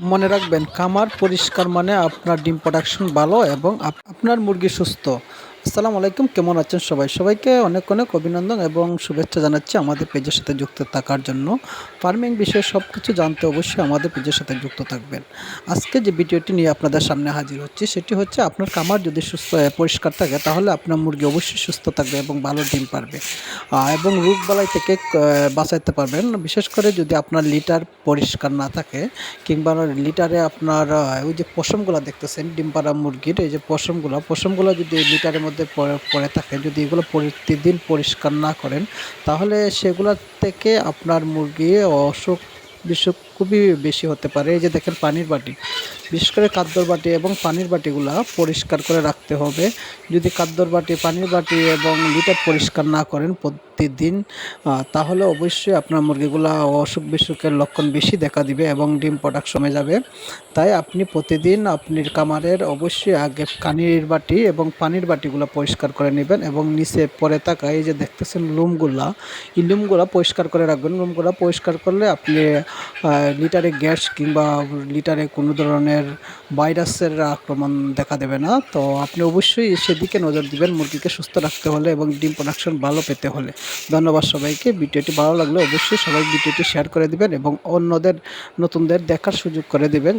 মনে রাখবেন খামার পরিষ্কার মানে আপনার ডিম প্রোডাকশন ভালো এবং আপ- আপনার মুরগি সুস্থ। আসসালামু আলাইকুম, কেমন আছেন সবাই? সবাইকে অনেক অনেক অভিনন্দন এবং শুভেচ্ছা জানাচ্ছি আমাদের পেজের সাথে যুক্ত থাকার জন্য। ফার্মিং বিষয়ে সব কিছু জানতে অবশ্যই আমাদের পেজের সাথে যুক্ত থাকবেন। আজকে যে ভিডিওটি নিয়ে আপনাদের সামনে হাজির হচ্ছে, সেটি হচ্ছে আপনার খামার যদি সুস্থ পরিষ্কার থাকে, তাহলে আপনার মুরগি অবশ্যই সুস্থ থাকবে এবং ভালো ডিম পারবে। এবং রোগ বালাই থেকে বাঁচাইতে পারবেন। বিশেষ করে যদি আপনার লিটার পরিষ্কার না থাকে, কিংবা লিটারে আপনার ওই যে পশমগুলো দেখতেছেন, ডিম পাড়া মুরগির, এই যে পশমগুলো পশমগুলো যদি লিটারের মধ্যে পড়ে থাকে। যদি এগুলো প্রতিদিন পরিষ্কার না করেন, তাহলে সেগুলোর থেকে আপনার মুরগি অসুখ বিসুখ খুবই বেশি হতে পারে। এই যে দেখেন পানির বাটি। বিশেষ করে কাদ্দর বাটি এবং পানির বাটিগুলো পরিষ্কার করে রাখতে হবে। যদি কাদ্দর বাটি, পানির বাটি এবং লিটার পরিষ্কার না করেন প্রতিদিন তাহলে অবশ্যই আপনার মুরগিগুলো অসুখ বিসুখের লক্ষণ বেশি দেখা দিবে এবং ডিম প্রোডাক্ট কমে যাবে। তাই আপনি প্রতিদিন আপনার কামারের অবশ্যই আগে কানির বাটি এবং পানির বাটিগুলো পরিষ্কার করে নেবেন এবং নিচে পরে থাকা এই যে দেখতেছেন লুমগুলা, এই লুমগুলো পরিষ্কার করে রাখবেন। লুমগুলো পরিষ্কার করলে আপনি লিটারে গ্যাস কিংবা লিটারে কোনো ধরনের ভাইরাসের আক্রমণ দেখা দেবে না। তো আপনি অবশ্যই সেদিকে নজর দিবেন, মুরগিকে সুস্থ রাখতে হলে এবং ডিম প্রোডাকশন ভালো পেতে হলে। ধন্যবাদ সবাইকে। ভিডিওটি ভালো লাগলে অবশ্যই সবাই ভিডিওটি শেয়ার করে দিবেন এবং অন্যদের, নতুনদের দেখার সুযোগ করে দিবেন।